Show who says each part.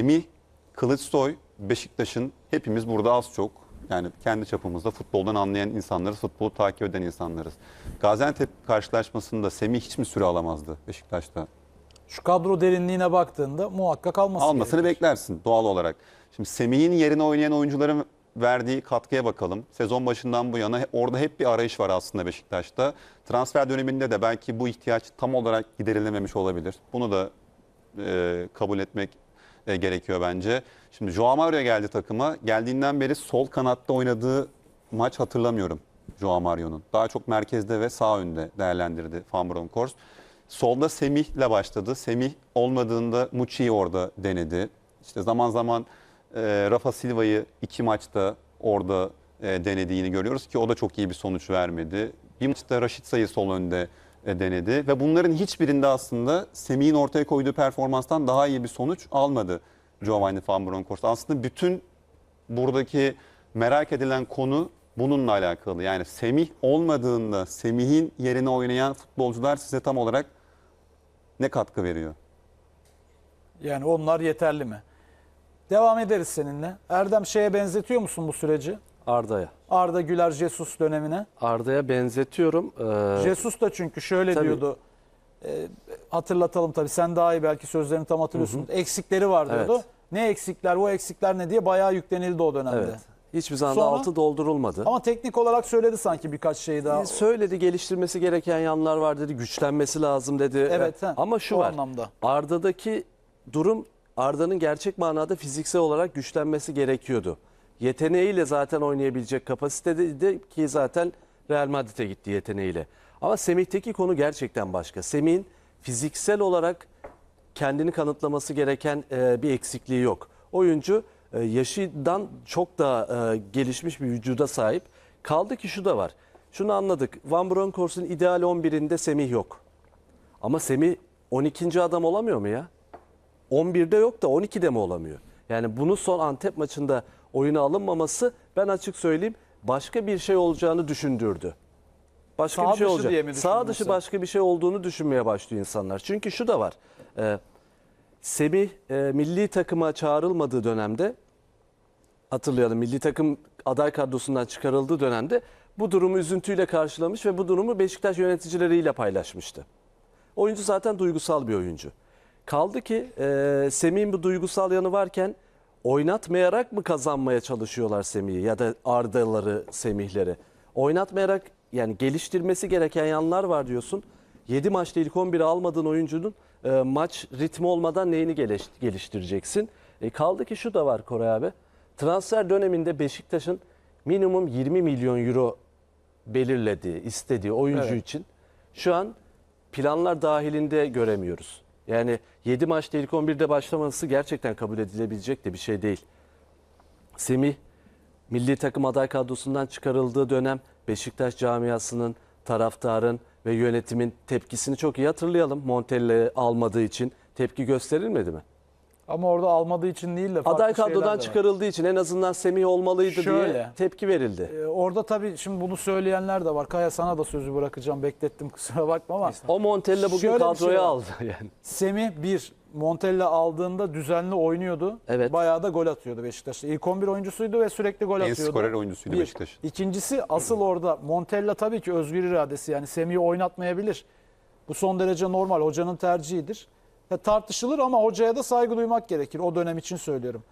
Speaker 1: Semih Kılıçsoy Beşiktaş'ın hepimiz burada az çok yani kendi çapımızda futboldan anlayan insanlarız, futbolu takip eden insanlarız. Gaziantep karşılaşmasında Semih hiç mi süre alamazdı Beşiktaş'ta?
Speaker 2: Şu kadro derinliğine baktığında muhakkak alması
Speaker 1: Almasını
Speaker 2: gerekir.
Speaker 1: beklersin doğal olarak. Şimdi Semih'in yerine oynayan oyuncuların verdiği katkıya bakalım. Sezon başından bu yana orada hep bir arayış var aslında Beşiktaş'ta. Transfer döneminde de belki bu ihtiyaç tam olarak giderilememiş olabilir. Bunu da e, kabul etmek e, gerekiyor bence. Şimdi Joao Mario geldi takıma. Geldiğinden beri sol kanatta oynadığı maç hatırlamıyorum Joao Mario'nun. Daha çok merkezde ve sağ önde değerlendirdi Van Bronckhorst. Solda Semih'le başladı. Semih olmadığında Muçi'yi orada denedi. İşte zaman zaman e, Rafa Silva'yı iki maçta orada e, denediğini görüyoruz ki o da çok iyi bir sonuç vermedi. Bir maçta Raşit Say'ı sol önde denedi ve bunların hiçbirinde aslında Semih'in ortaya koyduğu performanstan daha iyi bir sonuç almadı Giovanni Van Bronckhorst. Aslında bütün buradaki merak edilen konu bununla alakalı. Yani Semih olmadığında Semih'in yerine oynayan futbolcular size tam olarak ne katkı veriyor?
Speaker 2: Yani onlar yeterli mi? Devam ederiz seninle. Erdem şeye benzetiyor musun bu süreci?
Speaker 3: Arda'ya.
Speaker 2: Arda Güler Jesus dönemine.
Speaker 3: Arda'ya benzetiyorum. Ee,
Speaker 2: Jesus da çünkü şöyle
Speaker 3: Tabii.
Speaker 2: diyordu. e, hatırlatalım tabii sen daha iyi belki sözlerini tam hatırlıyorsun. Eksikleri var diyordu.
Speaker 3: Evet.
Speaker 2: Ne eksikler, bu eksikler ne diye bayağı yüklenildi o dönemde.
Speaker 3: evet. Hiçbir zaman
Speaker 2: Sonra-
Speaker 3: altı doldurulmadı.
Speaker 2: Ama teknik olarak söyledi sanki birkaç şey daha.
Speaker 3: Ee, Söyledi geliştirmesi gereken yanlar var dedi. Güçlenmesi lazım dedi.
Speaker 2: Evet, he,
Speaker 3: Ama şu
Speaker 2: o
Speaker 3: var.
Speaker 2: anlamda.
Speaker 3: Arda'daki durum Arda'nın gerçek manada fiziksel olarak güçlenmesi gerekiyordu. Yeteneğiyle zaten oynayabilecek kapasitedeydi ki zaten Real Madrid'e gitti yeteneğiyle. Ama Semih'teki konu gerçekten başka. Semih'in fiziksel olarak kendini kanıtlaması gereken e, bir eksikliği yok. Oyuncu e, yaşından çok daha e, gelişmiş bir vücuda sahip. Kaldı ki şu da var. Şunu anladık. Van Bronckhorst'un ideal 11'inde Semih yok. Ama Semih 12. adam olamıyor mu ya? 11'de yok da 12'de mi olamıyor? Yani bunu son Antep maçında oyuna alınmaması ben açık söyleyeyim başka bir şey olacağını düşündürdü. Başka
Speaker 2: Sağ
Speaker 3: bir şey olacak.
Speaker 2: diye
Speaker 3: Sağ dışı başka bir şey olduğunu düşünmeye başlıyor insanlar. Çünkü şu da var. Ee, Semih e, milli takıma çağrılmadığı dönemde hatırlayalım milli takım aday kadrosundan çıkarıldığı dönemde bu durumu üzüntüyle karşılamış ve bu durumu Beşiktaş yöneticileriyle paylaşmıştı. Oyuncu zaten duygusal bir oyuncu. Kaldı ki e, Semih'in bu duygusal yanı varken oynatmayarak mı kazanmaya çalışıyorlar Semih'i ya da Arda'ları, Semih'leri? Oynatmayarak yani geliştirmesi gereken yanlar var diyorsun. 7 maçta ilk 11'i almadığın oyuncunun e, maç ritmi olmadan neyini geliş- geliştireceksin? E, kaldı ki şu da var Koray abi. Transfer döneminde Beşiktaş'ın minimum 20 milyon euro belirlediği, istediği oyuncu
Speaker 2: Evet.
Speaker 3: için şu an planlar dahilinde göremiyoruz. Yani 7 maçta ilk 11'de başlaması gerçekten kabul edilebilecek de bir şey değil. Semih milli takım aday kadrosundan çıkarıldığı dönem Beşiktaş camiasının, taraftarın ve yönetimin tepkisini çok iyi hatırlayalım. Montella almadığı için tepki gösterilmedi mi?
Speaker 2: Ama orada almadığı için değil de farklı
Speaker 3: Aday kadrodan çıkarıldığı için en azından Semih olmalıydı diye
Speaker 2: Şöyle.
Speaker 3: tepki verildi.
Speaker 2: Ee, orada tabii şimdi bunu söyleyenler de var. Kaya sana da sözü bırakacağım. Beklettim kusura bakma ama.
Speaker 3: O Montella bugün
Speaker 2: Şöyle bir
Speaker 3: kadroya
Speaker 2: şey var.
Speaker 3: aldı yani.
Speaker 2: Semih bir Montella aldığında düzenli oynuyordu.
Speaker 3: Evet.
Speaker 2: Bayağı da gol atıyordu Beşiktaş'ta. İlk 11 oyuncusuydu ve sürekli gol
Speaker 1: En
Speaker 2: atıyordu.
Speaker 1: skorer oyuncusuydu
Speaker 2: Bir.
Speaker 1: Beşiktaş.
Speaker 2: İkincisi asıl orada Montella tabii ki özgür iradesi yani Semih'i oynatmayabilir. Bu son derece normal. Hocanın tercihidir. Tartışılır ama hocaya da saygı duymak gerekir. O dönem için söylüyorum.